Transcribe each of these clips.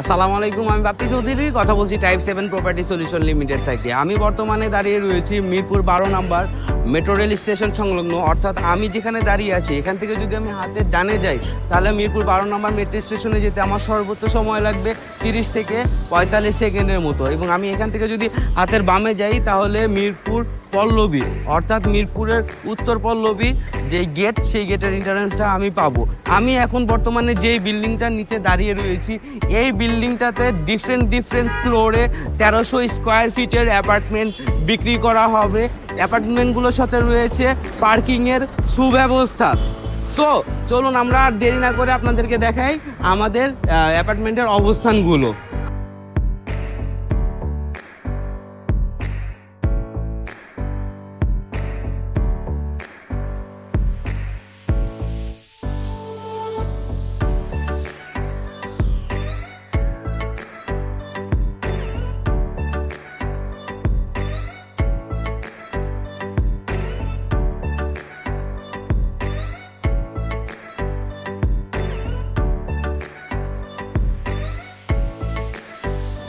আসসালামু আলাইকুম, আমি বাপ্পি চৌধুরী। কথা বলছি type seven property solution limited থেকে। আমি বর্তমানে দাঁড়িয়ে রয়েছি মিরপুর বারো নাম্বার মেট্রো রেল স্টেশন সংলগ্ন। অর্থাৎ আমি যেখানে দাঁড়িয়ে আছি, এখান থেকে যদি আমি হাতের ডানে যাই, তাহলে মিরপুর বারো নাম্বার মেট্রো স্টেশনে যেতে আমার সর্বোচ্চ সময় লাগবে তিরিশ থেকে পঁয়তাল্লিশ সেকেন্ডের মতো। এবং আমি এখান থেকে যদি হাতের বামে যাই, তাহলে মিরপুর পল্লবী, অর্থাৎ মিরপুরের উত্তর পল্লবী, যে গেট সেই গেটের এন্ট্রান্সটা আমি পাবো। আমি এখন বর্তমানে যেই বিল্ডিংটার নিচে দাঁড়িয়ে রয়েছি, এই বিল্ডিংটাতে ডিফারেন্ট ডিফারেন্ট ফ্লোরে তেরোশো স্কোয়ার ফিটের অ্যাপার্টমেন্ট বিক্রি করা হবে। অ্যাপার্টমেন্টগুলোর সাথে রয়েছে পার্কিংয়ের সুব্যবস্থা। সো চলুন আমরা আর দেরি না করে আপনাদেরকে দেখাই আমাদের অ্যাপার্টমেন্টের অবস্থানগুলো।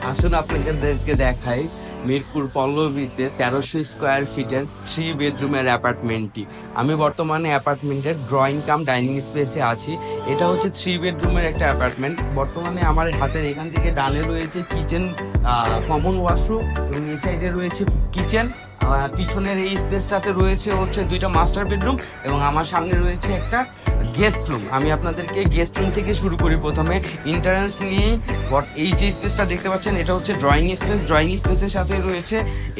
আসুন, আপনাদেরকে দেখাই মিরপুর পল্লবীতে তেরোশো স্কোয়ার ফিটের থ্রি বেডরুমের অ্যাপার্টমেন্টটি আমি বর্তমানে অ্যাপার্টমেন্টের ড্রয়িং কাম ডাইনিং স্পেসে আছি। এটা হচ্ছে থ্রি বেডরুমের একটা অ্যাপার্টমেন্ট বর্তমানে আমার হাতের এখান থেকে ডানে রয়েছে কিচেন কমন ওয়াশরুম এবং এই সাইডে রয়েছে কিচেন পিছনের এই স্পেসটাতে রয়েছে হচ্ছে দুইটা মাস্টার বেডরুম এবং আমার সামনে রয়েছে একটা গেস্ট রুম আমি আপনাদেরকে গেস্ট রুম থেকে শুরু করি প্রথমে। ইন্টারেন্স নিয়ে এই যে স্পেসটা দেখতে পাচ্ছেন, এটা হচ্ছে ড্রয়িং স্পেস ড্রয়িং স্পেসের সাথে রয়েছে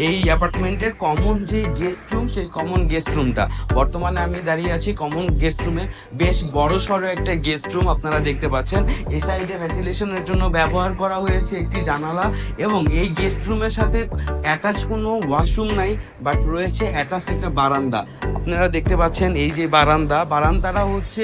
এই অ্যাপার্টমেন্টের কমন যে গেস্ট রুম সেই কমন গেস্ট রুমটা বর্তমানে আমি দাঁড়িয়ে আছি কমন গেস্ট রুমে বেশ বড় সড়ো একটা গেস্ট রুম আপনারা দেখতে পাচ্ছেন। এই সাইডে ভেন্টিলেশনের জন্য ব্যবহার করা হয়েছে একটি জানালা এবং এই গেস্ট রুমের সাথে অ্যাটাচ কোনো ওয়াশরুম নাই বাট রয়েছে অ্যাটাচ একটা বারান্দা। আপনারা দেখতে পাচ্ছেন এই যে বারান্দা। বারান্দাটা হচ্ছে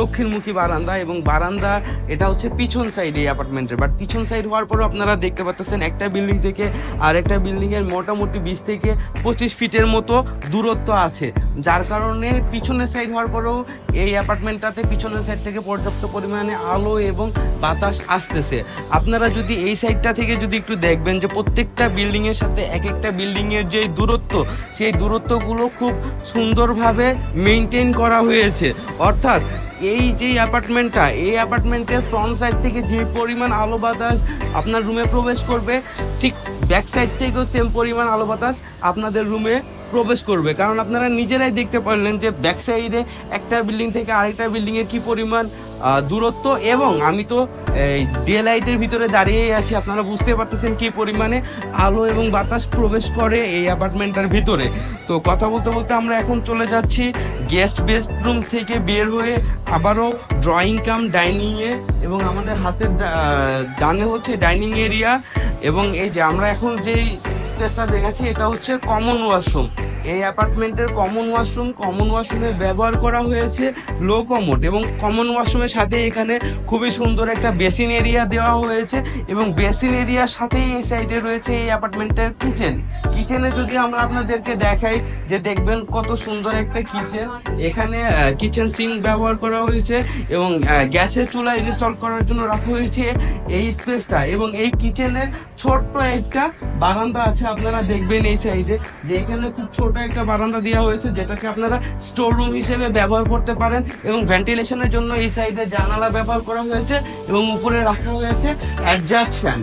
দক্ষিণমুখী বারান্দা এবং বারান্দা, এটা হচ্ছে পিছন সাইড এই অ্যাপার্টমেন্টের বাট পিছন সাইড হওয়ার পরও আপনারা দেখতে পাচ্ছেন একটা বিল্ডিং থেকে আরেকটা বিল্ডিং এর মোটামুটি বিশ থেকে পঁচিশ ফিটের মতো দূরত্ব আছে। যার কারণে পিছনের সাইড হওয়ার পরেও এই অ্যাপার্টমেন্টটাতে পিছনের সাইড থেকে পর্যাপ্ত পরিমাণে আলো এবং বাতাস আসতেছে। আপনারা যদি এই সাইডটা থেকে যদি একটু দেখবেন যে প্রত্যেকটা বিল্ডিংয়ের সাথে এক একটা বিল্ডিংয়ের যে দূরত্ব, সেই দূরত্বগুলো খুব সুন্দরভাবে মেনটেন করা হয়েছে। অর্থাৎ এই যে অ্যাপার্টমেন্টটা এই অ্যাপার্টমেন্টের ফ্রন্ট সাইড থেকে যে পরিমাণ আলো বাতাস আপনার রুমে প্রবেশ করবে, ঠিক ব্যাক সাইড থেকেও সেম পরিমাণ আলো বাতাস আপনাদের রুমে প্রবেশ করবে। কারণ আপনারা নিজেরাই দেখতে পারলেন যে ব্যাক সাইডে একটা বিল্ডিং থেকে আরেকটা বিল্ডিংয়ের কি পরিমাণ দূরত্ব এবং আমি তো, এই ডে লাইটের ভিতরে দাঁড়িয়েই আছি, আপনারা বুঝতে পারতেছেন কি পরিমাণে আলো এবং বাতাস প্রবেশ করে এই অ্যাপার্টমেন্টটার ভিতরে। তো কথা বলতে বলতে আমরা এখন চলে যাচ্ছি গেস্ট বেডরুম থেকে বের হয়ে আবারও ড্রয়িং কাম, ডাইনিংয়ে এবং আমাদের হাতের ডানে হচ্ছে ডাইনিং এরিয়া এবং এই যে আমরা এখন যেই স্পেসটা দেখাচ্ছি এটা হচ্ছে কমন ওয়াশরুম এই অ্যাপার্টমেন্টের কমন ওয়াশরুম কমন ওয়াশরুমে ব্যবহার করা হয়েছে লো কমোড এবং কমন ওয়াশরুমের সাথে এখানে খুবই সুন্দর একটা বেসিন এরিয়া দেওয়া হয়েছে এবং বেসিন এরিয়ার সাথেই এই সাইডে রয়েছে এই অ্যাপার্টমেন্টের কিচেন কিচেনে যদি আমরা আপনাদেরকে দেখাই যে দেখবেন কত সুন্দর একটা কিচেন এখানে কিচেন সিঙ্ক ব্যবহার করা হয়েছে এবং গ্যাসের চুলা ইনস্টল করার জন্য রাখা হয়েছে এই স্পেসটা এবং এই কিচেনের ছোট্ট একটা বারান্দা আছে, আপনারা দেখবেন এই সাইডে যে এখানে খুব ছোট একটা বারান্দা দেওয়া হয়েছে, যেটাকে আপনারা স্টোর রুম হিসেবে ব্যবহার করতে পারেন এবং ভেন্টিলেশনের জন্য এই সাইডে জানালা ব্যবহার করা হয়েছে এবং উপরে রাখা হয়েছে অ্যাডজাস্ট ফ্যান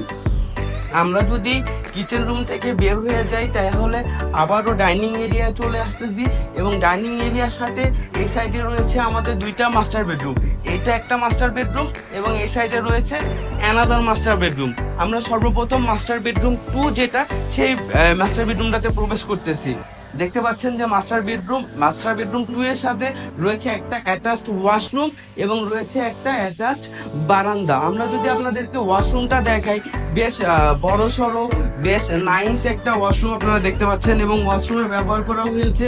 আমরা যদি কিচেন রুম থেকে বের হয়ে যাই, তাহলে আবারও ডাইনিং এরিয়া চলে আসতেছি এবং ডাইনিং এরিয়ার সাথে এই সাইডে রয়েছে আমাদের দুইটা মাস্টার বেডরুম এটা একটা মাস্টার বেডরুম এবং এই সাইডে রয়েছে অ্যানাদার মাস্টার বেডরুম আমরা সর্বপ্রথম মাস্টার বেডরুম টু যেটা, সেই মাস্টার বেডরুমটাতে প্রবেশ করতেছি। দেখতে পাচ্ছেন যে master bedroom master bedroom two এর সাথে রয়েছে একটা অ্যাটাচড ওয়াশরুম এবং রয়েছে একটা অ্যাটাচড বারান্দা। আমরা যদি আপনাদেরকে ওয়াশরুমটা দেখাই, বেশ বড় সড়ো বেশ নাইস একটা ওয়াশরুম আপনারা দেখতে পাচ্ছেন এবং ওয়াশরুমে ব্যবহার করা হয়েছে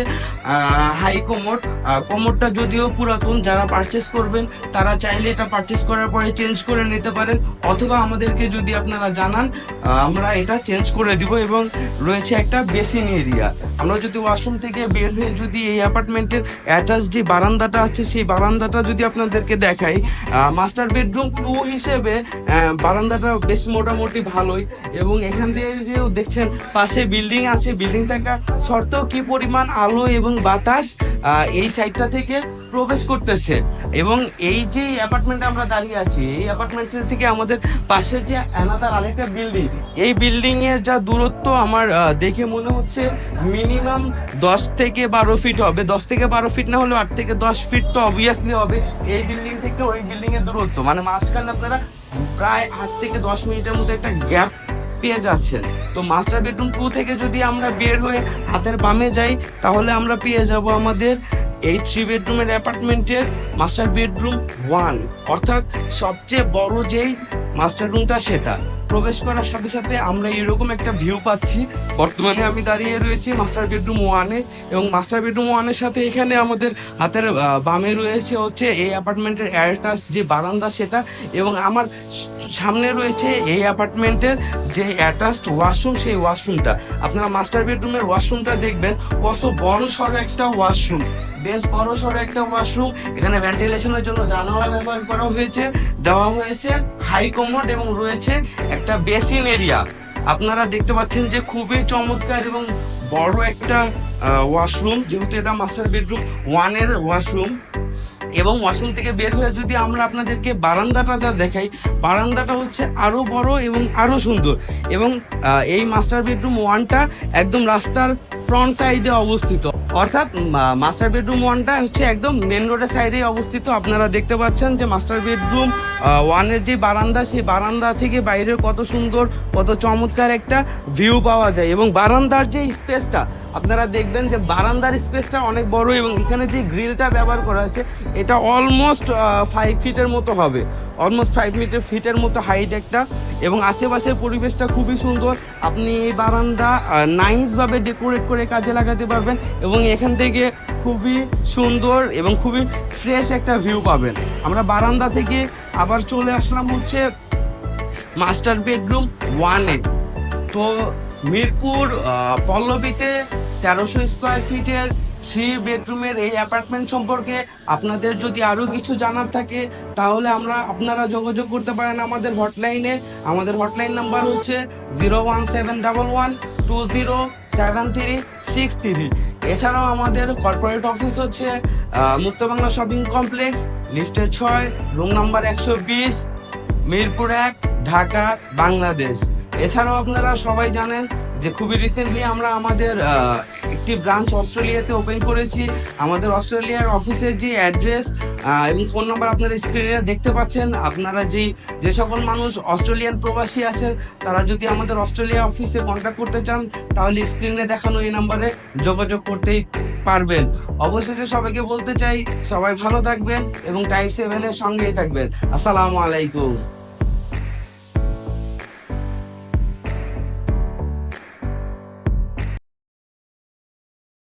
হাই কোমোড কোমোডটা যদিও পুরাতন, যারা পারচেস করবেন, তারা চাইলে এটা পারচেস করার পরে চেঞ্জ করে নিতে পারেন। অথবা আমাদেরকে যদি আপনারা জানান আমরা এটা চেঞ্জ করে দিব এবং রয়েছে একটা বেসিন এরিয়া আমরা যদি যদি ওয়াশরুম থেকে বের হয়ে যদি এই অ্যাপার্টমেন্টের অ্যাটাচ যে বারান্দাটা আছে, সেই বারান্দাটা যদি আপনাদেরকে দেখাই মাস্টার বেডরুম টু হিসেবে বারান্দাটা বেশ মোটামুটি ভালোই। এবং এখান থেকেও দেখছেন পাশে বিল্ডিং আছে। বিল্ডিং থাকা সত্ত্বেও কি পরিমাণ আলো এবং বাতাস এই সাইডটা থেকে প্রবেশ করতেছে। এবং এই যে অ্যাপার্টমেন্টে আমরা দাঁড়িয়ে আছি, এই অ্যাপার্টমেন্টের থেকে আমাদের পাশে যে অ্যানাদার আরেকটা বিল্ডিং এই বিল্ডিং এর যা দূরত্ব আমার দেখে মনে হচ্ছে মিনিমাম দশ থেকে বারো ফিট হবে। দশ থেকে বারো ফিট না হলেও আট থেকে দশ ফিট তো অবভিয়াসলি হবে। এই বিল্ডিং থেকে ওই বিল্ডিং এর দূরত্ব। মানে মাঝখানে আপনারা প্রায় আট থেকে দশ মিনিটের মতো একটা গ্যাপ পেয়ে যাচ্ছেন। তো মাস্টার বেডরুম টু থেকে যদি আমরা বের হয়ে হাতের বামে যাই, তাহলে আমরা পেয়ে যাব আমাদের এই থ্রি বেডরুমের অ্যাপার্টমেন্টের মাস্টার বেডরুম ওয়ান অর্থাৎ সবচেয়ে বড় যেই মাস্টার রুমটা সেটা। প্রবেশ করার সাথে সাথে আমরা এরকম একটা ভিউ পাচ্ছি। বর্তমানে আমি দাঁড়িয়ে রয়েছি মাস্টার বেডরুম ওয়ানে এবং মাস্টার বেডরুম ওয়ানের সাথে এখানে আমাদের হাতের বামে রয়েছে হচ্ছে এই অ্যাপার্টমেন্টের অ্যারটাস যে বারান্দা সেটা এবং আমার সামনে রয়েছে এই অ্যাপার্টমেন্টের যে অ্যাটাচড ওয়াশরুম সেই ওয়াশরুমটা আপনারা মাস্টার বেডরুমের ওয়াশরুমটা দেখবেন, কত বড় সড়ো একটা ওয়াশরুম বেশ বড় সড়ো একটা ওয়াশরুম এখানে ভেন্টিলেশনের জন্য জানালা ব্যবহার করা হয়েছে। দেওয়া হয়েছে হাই কমোড এবং রয়েছে একটা বেসিন এরিয়া আপনারা দেখতে পাচ্ছেন যে খুবই চমৎকার এবং বড় একটা ওয়াশরুম যেহেতু এটা মাস্টার বেডরুম ওয়ানের ওয়াশরুম এবং ওয়াশরুম থেকে বের হয়ে যদি আমরা আপনাদেরকে বারান্দাটা দেখাই, বারান্দাটা হচ্ছে আরও বড় এবং আরও সুন্দর। এবং এই মাস্টার বেডরুম ওয়ানটা একদম রাস্তার ফ্রন্ট সাইডে অবস্থিত। অর্থাৎ মাস্টার বেডরুম ওয়ানটা হচ্ছে একদম মেন রোডের সাইডে অবস্থিত। আপনারা দেখতে পাচ্ছেন যে মাস্টার বেডরুম ওয়ানের যে বারান্দা, সেই বারান্দা থেকে বাইরে কত সুন্দর, কত চমৎকার একটা ভিউ পাওয়া যায়। এবং বারান্দার যে স্পেসটা আপনারা দেখবেন যে বারান্দার স্পেসটা অনেক বড় এবং এখানে যে গ্রিলটা ব্যবহার করা আছে এটা অলমোস্ট ফাইভ ফিটের মতো হবে। অলমোস্ট ফাইভ মিটার ফিটের মতো হাইট একটা। এবং আশেপাশের পরিবেশটা খুবই সুন্দর। আপনি এই বারান্দা নাইসভাবে ডেকোরেট করে কাজে লাগাতে পারবেন এবং এখান থেকে খুবই সুন্দর এবং খুবই ফ্রেশ একটা ভিউ পাবেন। আমরা বারান্দা থেকে আবার চলে আসলাম হচ্ছে মাস্টার বেডরুম ওয়ানে তো মিরপুর পল্লবীতে তেরোশো স্কোয়ার ফিটের থ্রি বেডরুমের এই অ্যাপার্টমেন্ট সম্পর্কে আপনাদের যদি আরও কিছু জানার থাকে, তাহলে আমরা আপনারা যোগাযোগ করতে পারেন আমাদের হটলাইনে আমাদের হটলাইন নাম্বার হচ্ছে zero one seven double one two zero seven three six three এছাড়াও আমাদের কর্পোরেট অফিস হচ্ছে মুক্তবাংলা শপিং কমপ্লেক্স লিফটের ছয় রুম নাম্বার একশো বিশ, মিরপুর এক, ঢাকা, বাংলাদেশ। এছাড়াও আপনারা সবাই জানেন যে খুবই রিসেন্টলি আমরা আমাদের একটি ব্রাঞ্চ অস্ট্রেলিয়াতে ওপেন করেছি। আমাদের অস্ট্রেলিয়ার অফিসের যে অ্যাড্রেস এবং ফোন নাম্বার আপনারা স্ক্রিনে দেখতে পাচ্ছেন। আপনারা যেই, যে সকল মানুষ অস্ট্রেলিয়ান প্রবাসী আছেন, তারা যদি আমাদের অস্ট্রেলিয়া অফিসে কন্ট্যাক্ট করতে চান, তাহলে স্ক্রিনে দেখানো এই নাম্বারে যোগাযোগ করতেই পারবেন। অবশেষে সবাইকে বলতে চাই, সবাই ভালো থাকবেন এবং টাইপ সেভেনের সঙ্গেই থাকবেন। আসসালামু আলাইকুম।